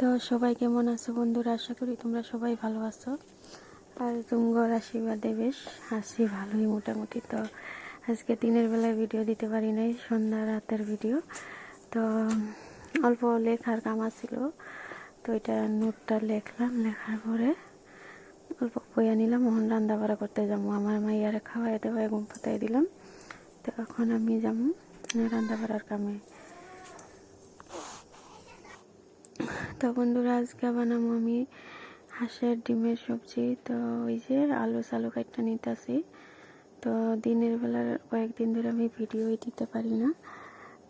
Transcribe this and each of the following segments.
তো সবাই কেমন আছো বন্ধুরা? আশা করি তোমরা সবাই ভালো আছো। আর তুমগর আশীর্বাদে বেশ হাসি ভালোই মোটামুটি। তো আজকে দিনের বেলায় ভিডিও দিতে পারি নাই, সন্ধ্যা রাতের ভিডিও তো অল্প লেখার কাম ছিল তো এটা নোটটা লেখলাম, লেখার পরে অল্প বইয়া নিলাম মোহন রান্না বাড়া করতে যাব। আমার মাইয়ারে খাওয়াই দেওয়াই ঘুম পাতাই দিলাম। তো এখন আমি যাব রান্না বাড়ার কামে। তো বন্ধুরা, আজকে বানাবো আমি হাঁসের ডিমের সবজি। তো ওই যে আলু সালু কাটটা নিতেছি। তো দিনের বেলার কয়েকদিন ধরে আমি ভিডিওই দিতে পারি না।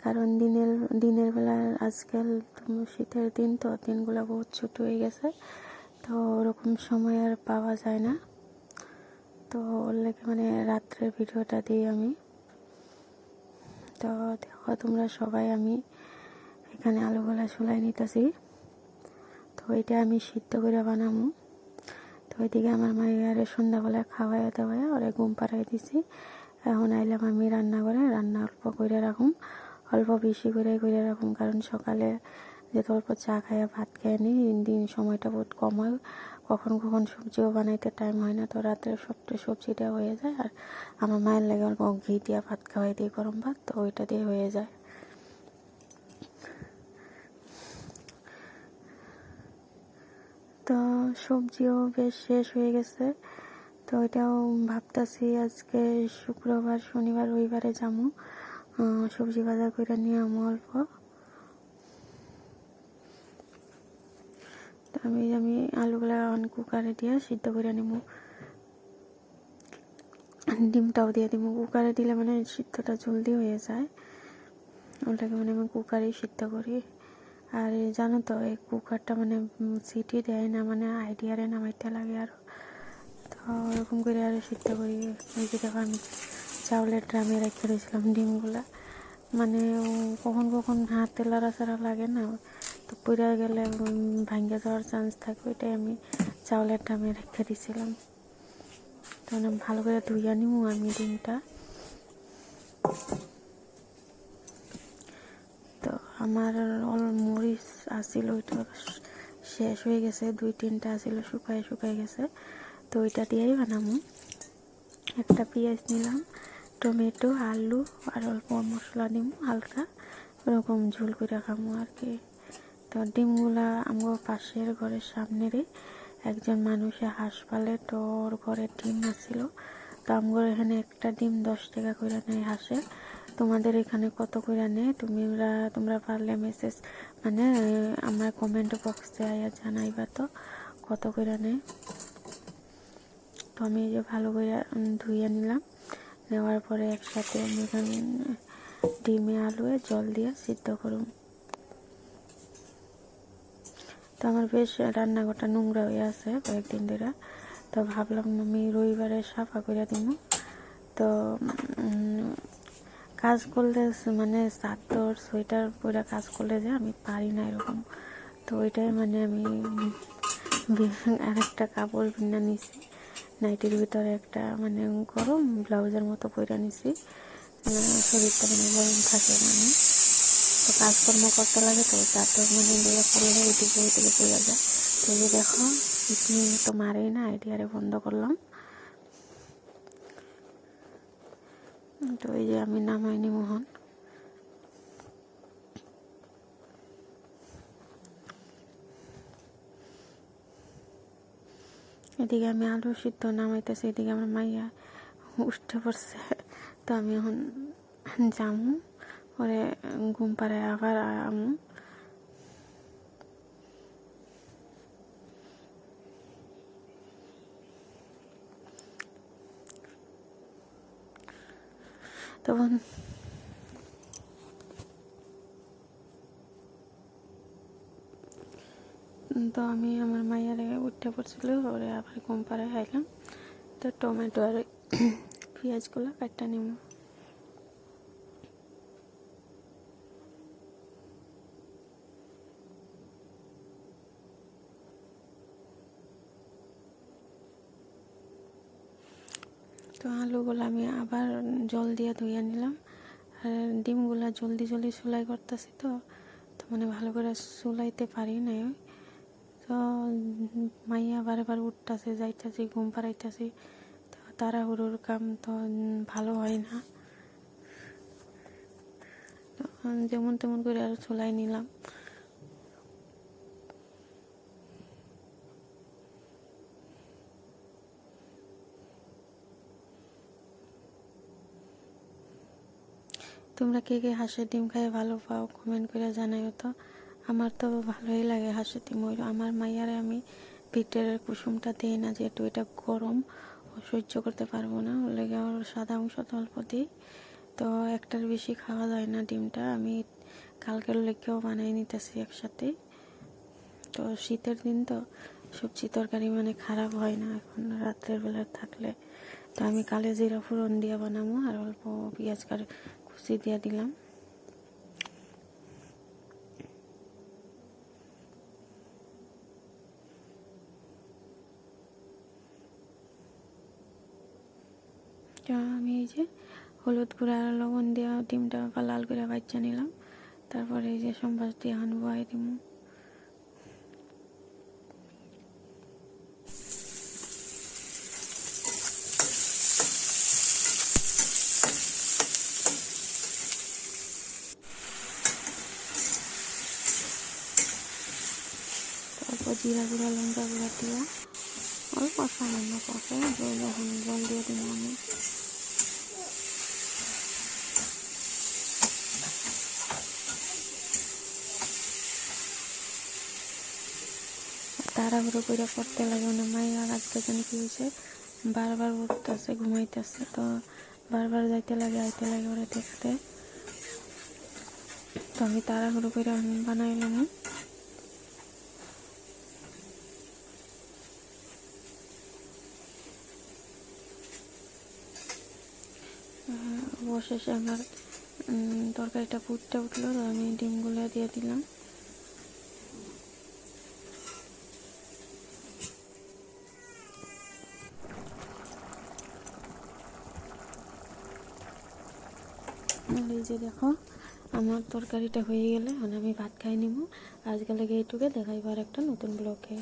কারণ দিনের দিনের বেলা আজকাল শীতের দিন, তো দিনগুলো বহুত ছোট হয়ে গেছে। তো ওরকম সময় আর পাওয়া যায় না। তো ওর লেগে মানে রাত্রের ভিডিওটা দিই আমি। তো দেখো তোমরা সবাই আমি এখানে আলুগুলা চুলাই নিতেছি। তো ওইটা আমি সিদ্ধ করে বানাবো তো ওইদিকে আমার মায়ের সন্ধ্যাবেলা খাওয়াই দাওয়াই ওরে ঘুম পাড়াই দিছি। এখন আইলাম আমি রান্না করে রান্না অল্প করে রাখুম। অল্প বেশি করে করে রাখুম, কারণ সকালে যেহেতু অল্প চা খাইয়া ভাত খাই নি, দিন সময়টা বহুত কম হয়। কখন কখন সবজিও বানাইতে টাইম হয় না, তো রাত্রে সবটা সবজিটা হয়ে যায়। আর আমার মায়ের লাগে অল্প ঘি দিয়া ভাত খাওয়াই দিই গরম ভাত, তো ওইটা দিয়ে হয়ে যায়। তো সবজিও বেশ শেষ হয়ে গেছে। তো এটাও ভাবতাছি আজকে শুক্রবার, শনিবার, রবিবারে যাব সবজি বাজার করে নিয়ে আমো অল্প। আমি আমি আলুগুলা অন কুকারে দিয়ে সিদ্ধ করে নিব ডিমটাও দিয়ে দিব কুকারে দিলে মানে সিদ্ধটা জলদি হয়ে যায়। ওটাকে মানে আমি কুকারেই সিদ্ধ করি। আর জানো তো, এই কুকারটা মানে সিটি দেয় না মানে আইডিয়ারে নামাইতে লাগে আর। তো ওরকম করে আরও সিদ্ধ করি ওই যে দেখো আমি চাউলের ড্রামে রেখে দিয়েছিলাম ডিমগুলা। মানে কখন কখন হাতে লড়াচড়া লাগে না, তো পুড়ে গেলে ভাঙ্গে যাওয়ার চান্স থাকে, ওইটাই আমি চাউলের ড্রামে রেখে দিয়েছিলাম। তো মানে ভালো করে ধুইয়া নিব আমি ডিমটা। তো আমার আসিল ওইটা শেষ হয়ে গেছে, দুই তিনটা আসিল শুকায় শুকায় গেছে। তো ওইটা দিয়েই বানাবো। একটা পেঁয়াজ নিলাম, টমেটো, আলু, আর অল্প মশলা দিম হালকা ওরকম ঝোল করে খামো আর কি। তো ডিমগুলা আমার পাশের ঘরের সামনেরই, একজন মানুষে হাঁস পালে তো ওর ঘরে ডিম আসছিল তো আমার এখানে একটা ডিম দশ টাকা করে নেয় হাঁসে। তোমাদের এখানে কত করে নেয় তুমি তোমরা পারলে মেসেজ মানে আমার কমেন্ট বক্সে আয়া জানাইবা তো, কত করে নেয় তো আমি যে ভালো করে ধুইয়ে নিলাম। নেওয়ার পরে একসাথে আমি এখানে, ডিমে আলুয়ে জল দিয়ে সিদ্ধ করুন তো আমার বেশ রান্নাঘরটা নোংরা হয়ে আছে কয়েকদিন ধরে। তো ভাবলাম আমি রবিবারে সাফা করে দিব তো কাজ করলে মানে চাদর সোয়েটার পরে কাজ করলে যে আমি পারি না এরকম। তো ওইটাই মানে আমি আরেকটা কাপড় কিনে নিছি। নাইটির ভিতরে একটা মানে গরম ব্লাউজের মতো পরে নিছি। শরীরটা মানে গরম থাকে মানে। তো কাজকর্ম করতে লাগে তো চাদর মানে দিয়ে পড়লে ওইদিকে ওইদিকে পড়ে যায়। তো দেখো তো মারেই না, আইডিয়ারে বন্ধ করলাম। তো এই যে আমি নামাইনি মোহন। এদিকে আমি আলু সিদ্ধ নামাইতেছি, এদিকে আমার মাইয়া উঠতে পড়ছে। তো আমি এখন যামু, পরে ঘুম পাড়ায় আবার আমু তখন তো আমি আমার মায়ের উঠতে পড়ছিল, ওরে আবার কম পাড়ায় খাইলাম। তো টমেটো আর পেঁয়াজগুলো কাটটা নিব তো আলুগুলো আমি আবার জল দিয়ে ধুয়ে নিলাম। আর ডিমগুলো জলদি জলদি সেলাই করতেছি তো তো মানে ভালো করে চুলাইতে পারি না তো মাইয়া বারে বারে উঠতেছে, যাইতাছি, ঘুম পাড়াইতাছি। তো তাড়াহুড়োর কাম তো ভালো হয় না। যেমন তেমন করে আর চলাই নিলাম। তোমরা কে কে হাঁসের ডিম খাই ভালো পাও কমেন্ট করে জানাইও তো। আমার তো ভালোই লাগে হাঁসের ডিম। ওই আমার মাইয়ারে আমি পিঠের কুসুমটা দিই না, যেহেতু এটা গরম সহ্য করতে পারব না। ওর লেগে ওর সাদা অংশ তো অল্প দিই। তো একটার বেশি খাওয়া যায় না ডিমটা। আমি কালকের লেগেও বানাই নিতেছি একসাথে। তো শীতের দিন তো সবজি তরকারি মানে খারাপ হয় না। এখন রাত্রের বেলা থাকলে তো আমি কালে জিরা ফোড়ন দিয়ে বানাবো, আর অল্প পেঁয়াজ কার কুচি দিয়ে দিলাম। আমি এই যে হলুদ গুঁড়া আর লবণ দিয়ে ডিমটা লাল করে বাচ্চা নিলাম। তারপরে এই যে সম্বাস দিয়ে আনব আই দিব জিরা গুঁড়া, লঙ্কা গুঁড়া দিয়া অল্প সামান্য পকে জল এখন জল দিয়ে দিব আমি। তাড়াহুড়ো করে করতে লাগে না মাইয়া আজকে জানি কি হয়েছে, বারবার উঠতেছে, ঘুমাইতেছে, তো বারবার যাইতে লাগে, আইতে লাগে ওরা দেখতে। তো আমি তাড়াহুড়ো করে বানাইলাম। অবশেষে আমার তরকারিটা ফুটতে উঠল, তো আমি ডিমগুলো দিয়ে দিলাম। এই যে দেখো, আমার তরকারিটা হয়ে গেলে, এখন আমি ভাত খাই নিব। আজকে লাগে এইটুকে দেখাইবার একটা নতুন ব্লগে।